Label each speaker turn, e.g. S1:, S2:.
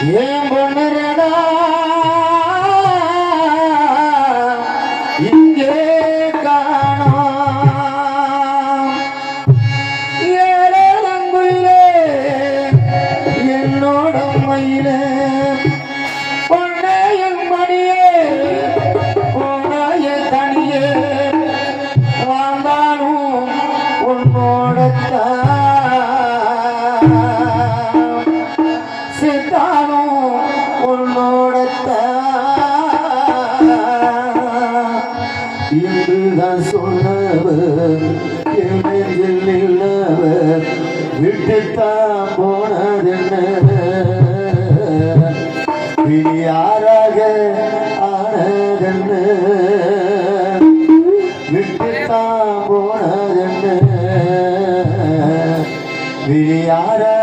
S1: ஏன் பொண்ணு என்றுதான் சொன்னவர் என் நெஞ்சில் நின்றவர் விட்டுத்தான் போனதென்ன விடியாராக ஆனதென்ன விட்டுத்தான் போனதென்ன விடியாராக